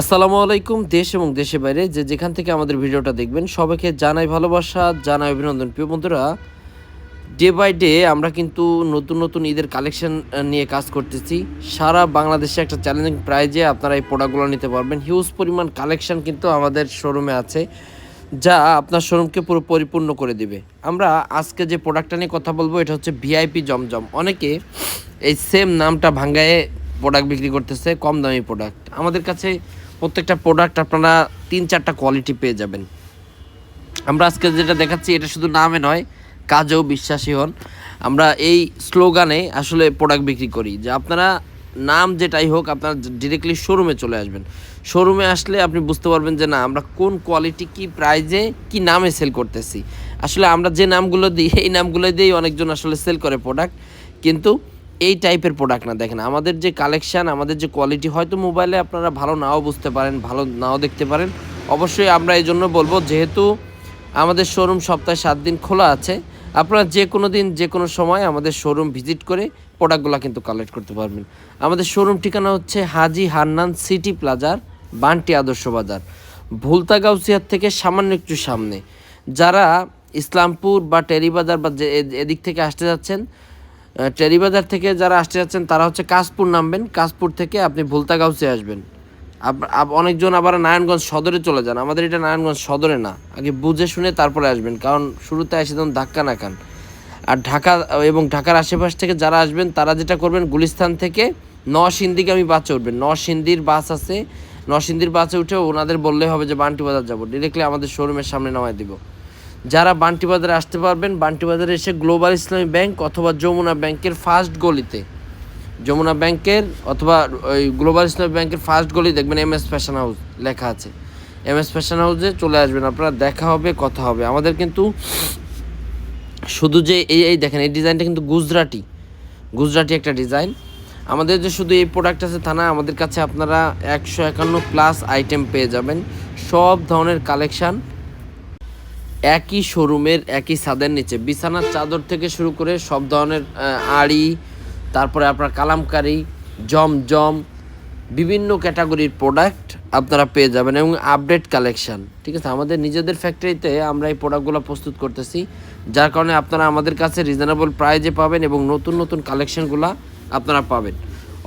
আসসালামু আলাইকুম, দেশ এবং দেশের বাইরে যে যেখান থেকে আমাদের ভিডিওটা দেখবেন, সবাইকে জানাই ভালোবাসা, জানাই অভিনন্দন। প্রিয় বন্ধুরা ডে বাই ডে আমরা কিন্তু নতুন নতুন ঈদের কালেকশন নিয়ে কাজ করতেছি। সারা বাংলাদেশে একটা চ্যালেঞ্জিং প্রাইজে আপনারা এই প্রোডাক্টগুলো নিতে পারবেন। হিউজ পরিমাণ কালেকশন কিন্তু আমাদের শোরুমে আছে, যা আপনার শোরুমকে পুরো পরিপূর্ণ করে দিবে। আমরা আজকে যে প্রোডাক্টটা নিয়ে কথা বলব, এটা হচ্ছে ভিআইপি জমজম। অনেকে এই সেম নামটা ভাঙ্গায়ে প্রোডাক্ট বিক্রি করতেছে, কম দামি প্রোডাক্ট আমাদের কাছে প্রত্যেকটা প্রোডাক্ট আপনারা তিন, চারটা কোয়ালিটি পেয়ে যাবেন। আমরা আজকে যেটা দেখাচ্ছি, এটা শুধু নামে নয়, কাজেও বিশ্বাসী হন। আমরা এই স্লোগানে আসলে প্রোডাক্ট বিক্রি করি, যে আপনারা নাম যেটাই হোক, আপনারা ডিরেক্টলি শোরুমে চলে আসবেন। শোরুমে আসলে আপনি বুঝতে পারবেন যে না, আমরা কোন কোয়ালিটি কি প্রাইজে কি নামে সেল করতেছি। আসলে আমরা যে নামগুলো দিই, এই নামগুলো দিয়েই অনেকজন আসলে সেল করে প্রোডাক্ট কিন্তু এই টাইপের প্রোডাক্ট না দেখেন। আমাদের যে কালেকশান আমাদের যে কোয়ালিটি হয়তো মোবাইলে আপনারা ভালো নাও বুঝতে পারেন, ভালো নাও দেখতে পারেন। অবশ্যই আমরা এই জন্য বলব, যেহেতু আমাদের শোরুম সপ্তাহে সাত দিন খোলা আছে, আপনারা যে কোনো দিন, যে কোনো সময় আমাদের শোরুম ভিজিট করে প্রোডাক্টগুলো কিন্তু কালেক্ট করতে পারবেন। আমাদের শোরুম ঠিকানা হচ্ছে হাজি হান্নান সিটি প্লাজার, বান্টি আদর্শ বাজার, ভুলতা গাউসিয়ার থেকে সামান্য একটু সামনে। যারা ইসলামপুর বা টেরিবাজার বা এদিক থেকে আসতে যাচ্ছেন টেরিবাজার থেকে যারা আসতে যাচ্ছেন, তারা হচ্ছে কাশপুর নামবেন। কাশপুর থেকে আপনি ভুলতা গাউসে আসবেন অনেকজন আবার নারায়ণগঞ্জ সদরে চলে যান। আমাদের এটা নারায়ণগঞ্জ সদরে না। আগে বুঝে শুনে তারপরে আসবেন, কারণ শুরুতে এসে তখন ধাক্কা না খান। আর ঢাকা এবং ঢাকার আশেপাশ থেকে যারা আসবেন, তারা যেটা করবেন, গুলিস্তান থেকে নরসিন্দিগামী বাসে উঠবেন। নরসিন্দির বাস আছে। নরসিন্দির বাসে উঠে ওনাদের বললে হবে যে, বান্টি বাজার যাব। ডিরেক্টলি আমাদের শোরুমের সামনে নামায় দিব। যারা বান্টি বাজারে আসতে পারবেন, বান্টি বাজারে এসে গ্লোবাল ইসলামী ব্যাংক অথবা যমুনা ব্যাংকের ফার্স্ট গলিতে। যমুনা ব্যাংকের অথবা ওই গ্লোবাল ইসলামী ব্যাংকের ফার্স্ট গলি দেখবেন এম এস ফ্যাশন হাউস লেখা আছে। এম এস ফ্যাশন হাউসে চলে আসবেন আপনারা, দেখা হবে, কথা হবে। আমাদের কিন্তু শুধু যে এই এই দেখেন, এই ডিজাইনটা কিন্তু গুজরাটি। গুজরাটি একটা ডিজাইন। আমাদের যে শুধু এই প্রোডাক্ট আছে তা না, আমাদের কাছে আপনারা একশো একান্ন প্লাস আইটেম পেয়ে যাবেন। সব ধরনের কালেকশান একই শোরুমের একই ছাদের নিচে। বিছানার চাদর থেকে শুরু করে সব ধরনের আড়ি, তারপরে আপনার কালামকারি, জমজম, বিভিন্ন ক্যাটাগরির প্রোডাক্ট আপনারা পেয়ে যাবেন এবং আপডেট কালেকশান। ঠিক আছে, আমাদের নিজেদের ফ্যাক্টরিতে আমরা এই প্রোডাক্টগুলো প্রস্তুত করতেছি, যার কারণে আপনারা আমাদের কাছে রিজনেবল প্রাইজে পাবেন এবং নতুন নতুন কালেকশনগুলো আপনারা পাবেন।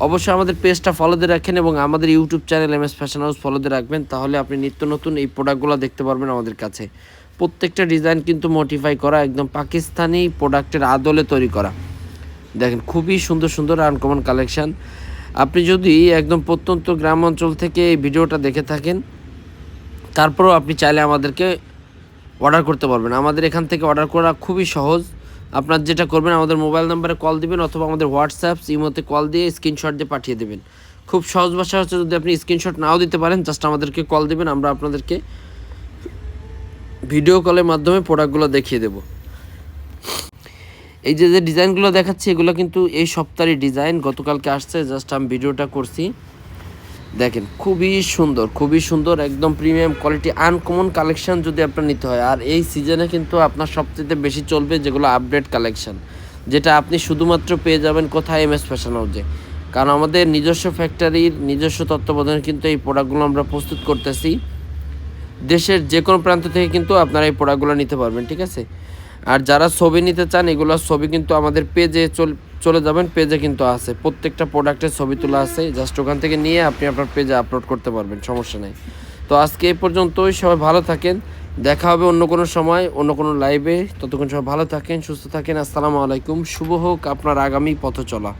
অবশ্যই আমাদের পেজটা ফলো দিয়ে রাখেন এবং আমাদের YouTube channel M S fashion house follow দিয়ে রাখবেন, তাহলে আপনি নিত্য নতুন এই প্রোডাক্টগুলো দেখতে পারবেন আমাদের কাছে। প্রত্যেকটা ডিজাইন কিন্তু মডিফাই করা একদম পাকিস্তানি প্রোডাক্টের আদলে তৈরি করা। দেখেন, খুবই সুন্দর সুন্দর আনকমন কালেকশন আপনি যদি একদম প্রত্যন্ত গ্রাম অঞ্চল থেকে এই ভিডিওটা দেখে থাকেন, তারপরেও আপনি চাইলে আমাদেরকে অর্ডার করতে পারবেন। আমাদের এখান থেকে অর্ডার করা খুবই সহজ। আপনার যেটা করবেন, আমাদের মোবাইল নাম্বারে কল দিবেন অথবা আমাদের হোয়াটসঅ্যাপ ইমোতে কল দিয়ে স্ক্রিনশট দিয়ে পাঠিয়ে দেবেন। খুব সহজ ভাষা হচ্ছে যদি আপনি স্ক্রিনশট নাও দিতে পারেন জাস্ট আমাদেরকে কল দিবেন, আমরা আপনাদেরকে ভিডিও কলের মাধ্যমে প্রোডাক্টগুলো দেখিয়ে দেবো। এই যে যে ডিজাইনগুলো দেখাচ্ছি, এগুলো কিন্তু এই সপ্তাহের ডিজাইন গতকালকে আসছে জাস্ট আমি ভিডিওটা করছি। দেখেন, খুবই সুন্দর খুবই সুন্দর, একদম প্রিমিয়াম কোয়ালিটি আনকমন কালেকশন যদি আপনার নিতে হয়। আর এই সিজনে কিন্তু আপনার সবচেয়ে বেশি চলবে যেগুলো আপডেট কালেকশন যেটা আপনি শুধুমাত্র পেয়ে যাবেন কোথায় এম এস ফ্যাশন হাউসে কারণ আমাদের নিজস্ব ফ্যাক্টরির নিজস্ব তত্ত্বাবধানে কিন্তু এই প্রোডাক্টগুলো আমরা প্রস্তুত করতেছি। দেশের যে কোনো প্রান্ত থেকে কিন্তু আপনারা এই প্রোডাক্টগুলো নিতে পারবেন, ঠিক আছে? আর যারা ছবি নিতে চান এগুলোর ছবি কিন্তু আমাদের পেজে চলে যাবেন পেজে কিন্তু আছে। প্রত্যেকটা প্রোডাক্টের ছবি তোলা আছে জাস্ট ওখান থেকে নিয়ে আপনি আপনার পেজে আপলোড করতে পারবেন, সমস্যা নেই। তো আজকে এই পর্যন্তই, সবাই ভালো থাকেন, দেখা হবে অন্য কোনো সময়, অন্য কোনো লাইভে ততক্ষণ সবাই ভালো থাকেন, সুস্থ থাকেন, আসসালামু আলাইকুম, শুভ হোক আপনার আগামী পথ চলা